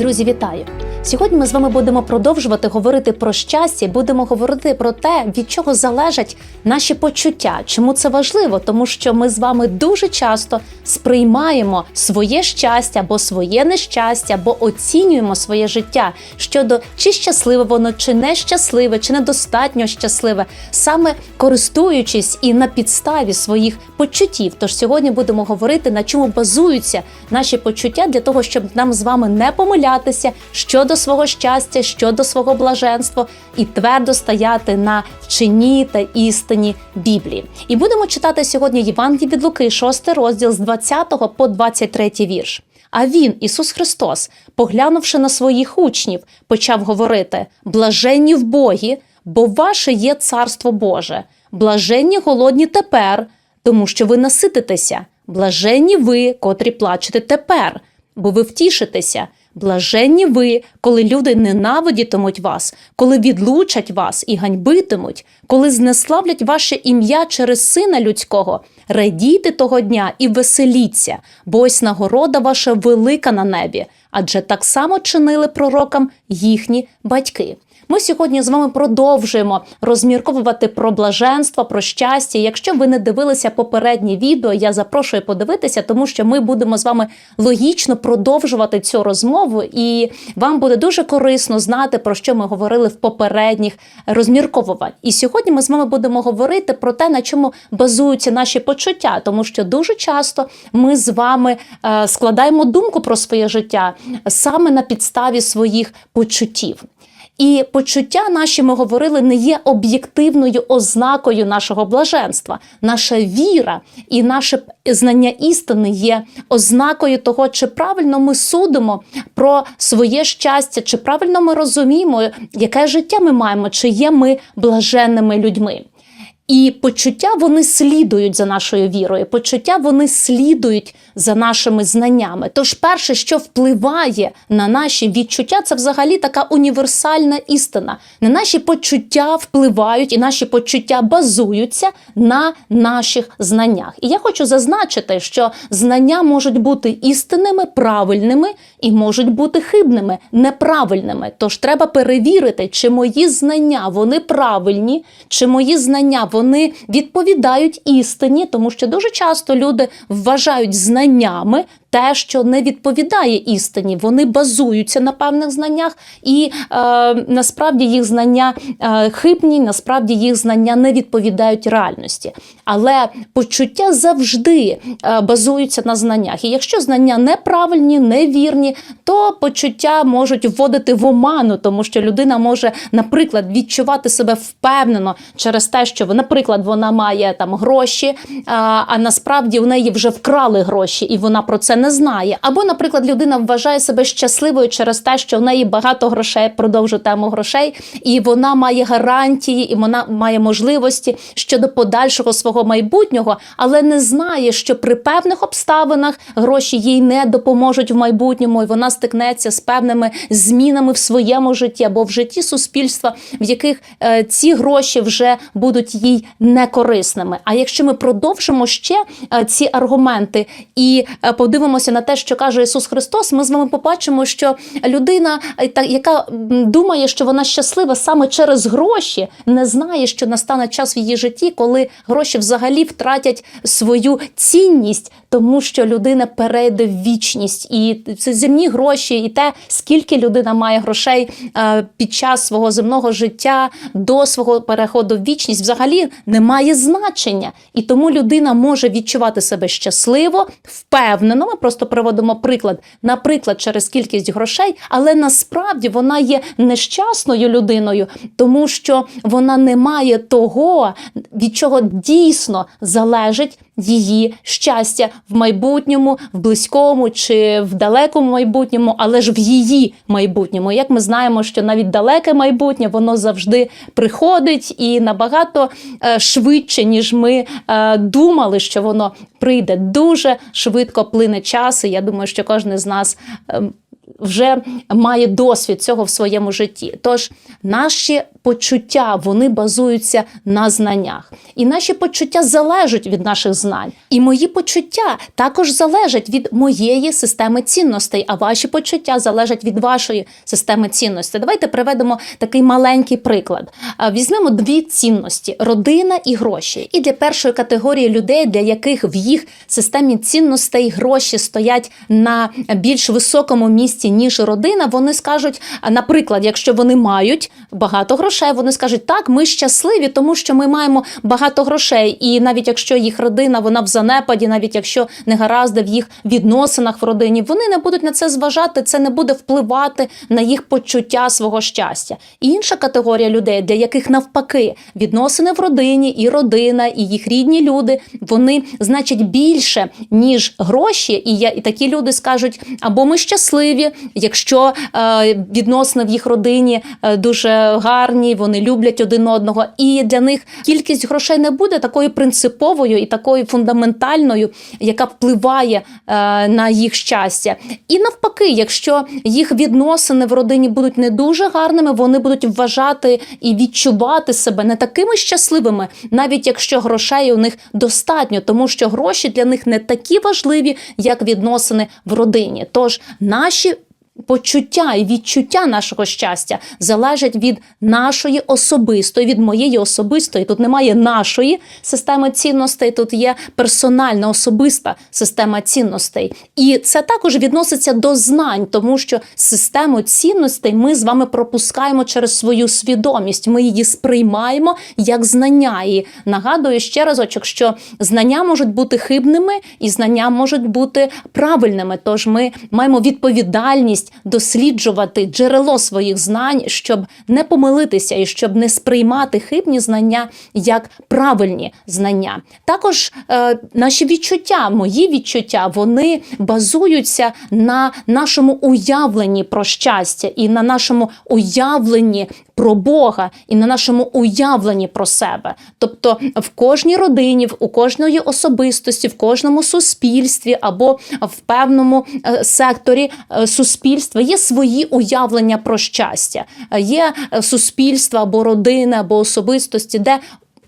Друзі, вітаю! Сьогодні ми з вами будемо продовжувати говорити про щастя, будемо говорити про те, від чого залежать наші почуття. Чому це важливо? Тому що ми з вами дуже часто сприймаємо своє щастя або своє нещастя, або оцінюємо своє життя щодо чи щасливе воно, чи нещасливе, чи недостатньо щасливе, саме користуючись і на підставі своїх почуттів. Тож сьогодні будемо говорити на чому базуються наші почуття для того, щоб нам з вами не помилятися щодо свого щастя, щодо свого блаженства і твердо стояти на вчині та істині Біблії. І будемо читати сьогодні Євангеліє від Луки, 6 розділ з 20 по 23 вірш. А він, Ісус Христос, поглянувши на своїх учнів, почав говорити: блаженні в Богі, бо ваше є царство Боже, блаженні голодні тепер, тому що ви насититеся, блаженні ви, котрі плачете тепер, бо ви втішитеся. Блаженні ви, коли люди ненавидітимуть вас, коли відлучать вас і ганьбитимуть, коли знеславлять ваше ім'я через сина людського. Радійте того дня і веселіться, бо ось нагорода ваша велика на небі, адже так само чинили пророкам їхні батьки. Ми сьогодні з вами продовжуємо розмірковувати про блаженство, про щастя. Якщо ви не дивилися попереднє відео, я запрошую подивитися, тому що ми будемо з вами логічно продовжувати цю розмову, і вам буде дуже корисно знати, про що ми говорили в попередніх розмірковувань. І сьогодні ми з вами будемо говорити про те, на чому базуються наші почуття, тому що дуже часто ми з вами е, складаємо думку про своє життя саме на підставі своїх почуттів. І почуття наші ми говорили не є об'єктивною ознакою нашого блаженства. Наша віра і наше знання істини є ознакою того, чи правильно ми судимо про своє щастя, чи правильно ми розуміємо, яке життя ми маємо, чи є ми блаженними людьми. І почуття вони слідують за нашою вірою, почуття вони слідують за нашими знаннями. Тож, перше, що впливає на наші відчуття, це взагалі така універсальна істина. Не наші почуття впливають, і наші почуття базуються на наших знаннях. І я хочу зазначити, що знання можуть бути істинними, правильними і можуть бути хибними, неправильними. Тож треба перевірити, чи мої знання вони правильні, чи мої знання вони відповідають істині, тому що дуже часто люди вважають знаннями те, що не відповідає істині. Вони базуються на певних знаннях, і е, насправді їх знання е, хибні, насправді їх знання не відповідають реальності. Але почуття завжди е, базуються на знаннях. І якщо знання неправильні, невірні, то почуття можуть вводити в оману, тому що людина може, наприклад, відчувати себе впевнено через те, що наприклад, вона має там гроші, а, а насправді в неї вже вкрали гроші, і вона про це не знає. Або, наприклад, людина вважає себе щасливою через те, що в неї багато грошей, продовжу тему грошей, і вона має гарантії, і вона має можливості щодо подальшого свого майбутнього, але не знає, що при певних обставинах гроші їй не допоможуть в майбутньому, і вона стикнеться з певними змінами в своєму житті або в житті суспільства, в яких е, ці гроші вже будуть їй некорисними. А якщо ми продовжимо ще е, ці аргументи і е, подивимося на те, що каже Ісус Христос, ми з вами побачимо, що людина, е, яка думає, що вона щаслива саме через гроші, не знає, що настане час в її житті, коли гроші взагалі втратять свою цінність, тому що людина перейде в вічність, і це земні гроші, і те, скільки людина має грошей е, під час свого земного життя до свого переходу в вічність, взагалі не має значення. І тому людина може відчувати себе щасливо, впевнено. Просто приводимо приклад, наприклад, через кількість грошей, але насправді вона є нещасною людиною, тому що вона не має того, від чого дійсно залежить її щастя в майбутньому, в близькому чи в далекому майбутньому, але ж в її майбутньому. Як ми знаємо, що навіть далеке майбутнє воно завжди приходить і набагато е, швидше, ніж ми е, думали, що воно прийде. Дуже швидко плине час. І я думаю, що кожен з нас. Вже має досвід цього в своєму житті. Тож наші почуття вони базуються на знаннях, і наші почуття залежать від наших знань. І мої почуття також залежать від моєї системи цінностей, а ваші почуття залежать від вашої системи цінностей. Давайте приведемо такий маленький приклад. Візьмемо дві цінності: родина і гроші. І для першої категорії людей, для яких в їх системі цінностей гроші стоять на більш високому місці, ніж родина, вони скажуть, наприклад, якщо вони мають багато грошей, вони скажуть, так, ми щасливі, тому що ми маємо багато грошей. І навіть якщо їх родина вона в занепаді, навіть якщо не гаразди в їх відносинах в родині, вони не будуть на це зважати, це не буде впливати на їх почуття свого щастя. І інша категорія людей, для яких навпаки відносини в родині, і родина, і їх рідні люди, вони значать більше, ніж гроші. І я і такі люди скажуть, або ми щасливі, якщо е, відносини в їх родині е, дуже гарні, вони люблять один одного, і для них кількість грошей не буде такою принциповою і такою фундаментальною, яка впливає е, на їх щастя. І навпаки, якщо їх відносини в родині будуть не дуже гарними, вони будуть вважати і відчувати себе не такими щасливими, навіть якщо грошей у них достатньо, тому що гроші для них не такі важливі, як відносини в родині. Тож наші Почуття і відчуття нашого щастя залежать від нашої особистої, від моєї особистої. Тут немає нашої системи цінностей, тут є персональна особиста система цінностей. І це також відноситься до знань, тому що систему цінностей ми з вами пропускаємо через свою свідомість. Ми її сприймаємо як знання. І нагадую ще разочок, що знання можуть бути хибними, і знання можуть бути правильними. Тож ми маємо відповідальність досліджувати джерело своїх знань, щоб не помилитися і щоб не сприймати хибні знання як правильні знання. Також е, наші відчуття, мої відчуття, вони базуються на нашому уявленні про щастя і на нашому уявленні про Бога і на нашому уявленні про себе. Тобто в кожній родині, в- у кожної особистості, в кожному суспільстві або в певному е, секторі е, суспільства є свої уявлення про щастя. Е, Є е, суспільства або родини, або особистості, де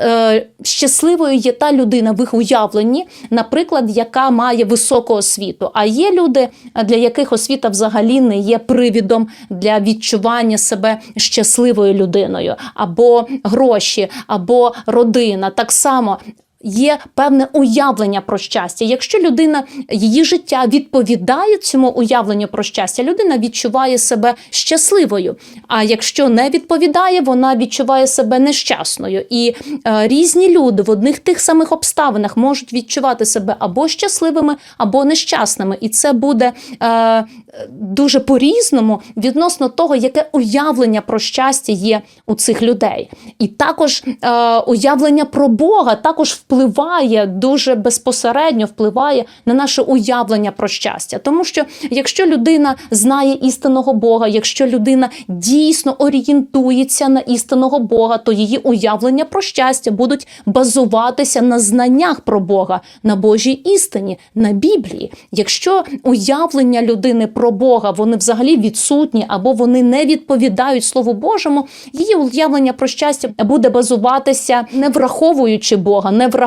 е, щасливою є та людина в їх уявленні, наприклад, яка має високу освіту. А є люди, для яких освіта взагалі не є привідом для відчування себе щасливою людиною, або гроші, або родина. Так само. Є певне уявлення про щастя. Якщо людина її життя відповідає цьому уявленню про щастя, людина відчуває себе щасливою. А якщо не відповідає, вона відчуває себе нещасною. І е, різні люди в одних тих самих обставинах можуть відчувати себе або щасливими, або нещасними. І це буде е, дуже по-різному відносно того, яке уявлення про щастя є у цих людей. І також е, уявлення про Бога також впливає дуже безпосередньо впливає на наше уявлення про щастя. Тому що якщо людина знає істинного Бога, якщо людина дійсно орієнтується на істинного Бога, то її уявлення про щастя будуть базуватися на знаннях про Бога, на Божій істині, на Біблії. Якщо уявлення людини про Бога вони взагалі відсутні або вони не відповідають Слову Божому, її уявлення про щастя буде базуватися не враховуючи Бога, не враховуючи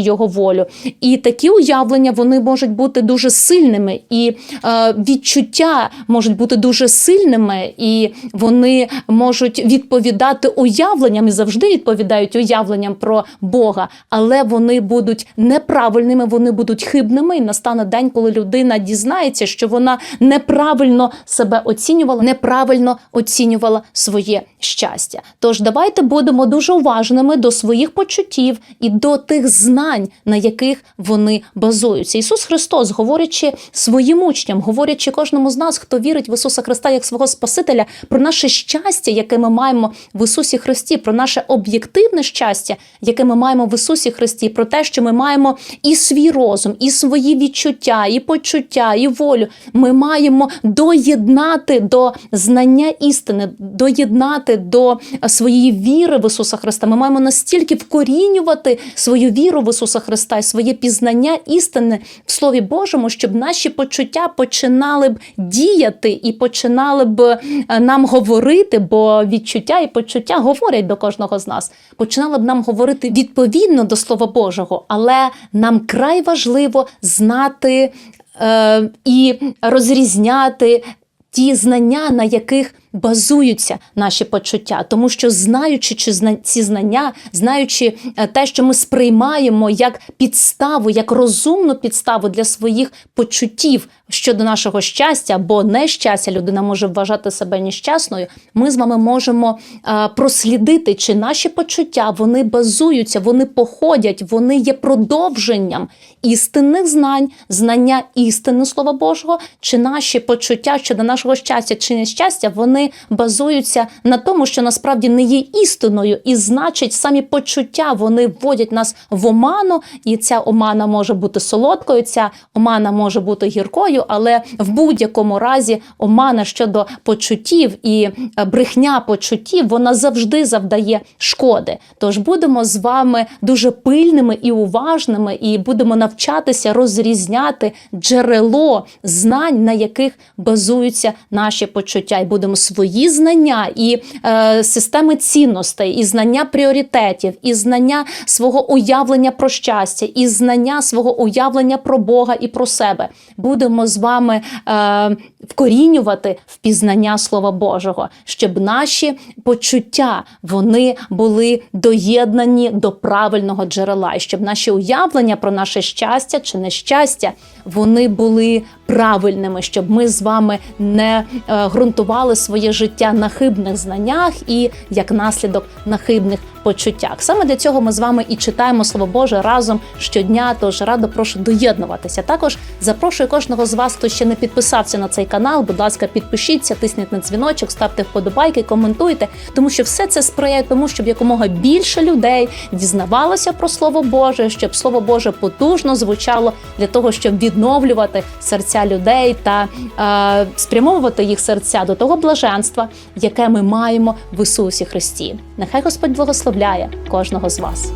його волю. І такі уявлення вони можуть бути дуже сильними, і е, відчуття можуть бути дуже сильними, і вони можуть відповідати уявленням і завжди відповідають уявленням про Бога, але вони будуть неправильними, вони будуть хибними. І настане день, коли людина дізнається, що вона неправильно себе оцінювала, неправильно оцінювала своє щастя. Тож давайте будемо дуже уважними до своїх почуттів і до тих знань, на яких вони базуються. Ісус Христос, говорячи своїм учням, говорячи кожному з нас, хто вірить в Ісуса Христа як свого Спасителя, про наше щастя, яке ми маємо в Ісусі Христі, про наше об'єктивне щастя, яке ми маємо в Ісусі Христі, про те, що ми маємо і свій розум, і свої відчуття, і почуття, і волю. Ми маємо доєднати до знання істини, доєднати до своєї віри в Ісуса Христа. Ми маємо настільки вкорінювати свою віру в Ісуса Христа і своє пізнання істини в Слові Божому, щоб наші почуття починали б діяти і починали б е, нам говорити, бо відчуття і почуття говорять до кожного з нас. Починали б нам говорити відповідно до Слова Божого, але нам край важливо знати е, і розрізняти ті знання, на яких базуються наші почуття, тому що знаючи чи ці знання, знаючи е, те, що ми сприймаємо як підставу, як розумну підставу для своїх почуттів щодо нашого щастя або нещастя, людина може вважати себе нещасною. Ми з вами можемо е, прослідити, чи наші почуття вони базуються, вони походять, вони є продовженням істинних знань, знання істини Слова Божого, чи наші почуття щодо нашого щастя чи нещастя, вони базуються на тому, що насправді не є істиною, і значить, самі почуття вони вводять нас в оману, і ця омана може бути солодкою, ця омана може бути гіркою, але в будь-якому разі омана щодо почуттів і е, брехня почуттів вона завжди завдає шкоди. Тож будемо з вами дуже пильними і уважними, і будемо навчатися розрізняти джерело знань, на яких базуються наші почуття, і будемо свої знання і е, системи цінностей, і знання пріоритетів, і знання свого уявлення про щастя, і знання свого уявлення про Бога і про себе. Будемо з вами е, вкорінювати в пізнання Слова Божого, щоб наші почуття вони були доєднані до правильного джерела, і щоб наші уявлення про наше щастя чи нещастя вони були правильними, щоб ми з вами не е, ґрунтували своє життя на хибних знаннях і як наслідок на хибних почуттях. Саме для цього ми з вами і читаємо Слово Боже разом щодня. Тож радо прошу доєднуватися. Також запрошую кожного з вас, хто ще не підписався на цей канал. Будь ласка, підпишіться, тисніть на дзвіночок, ставте вподобайки, коментуйте, тому що все це сприяє тому, щоб якомога більше людей дізнавалося про Слово Боже, щоб Слово Боже потужно звучало для того, щоб відновлювати серця людей та е, спрямовувати їх серця до того блаженства, яке ми маємо в Ісусі Христі. Нехай Господь благословляє кожного з вас.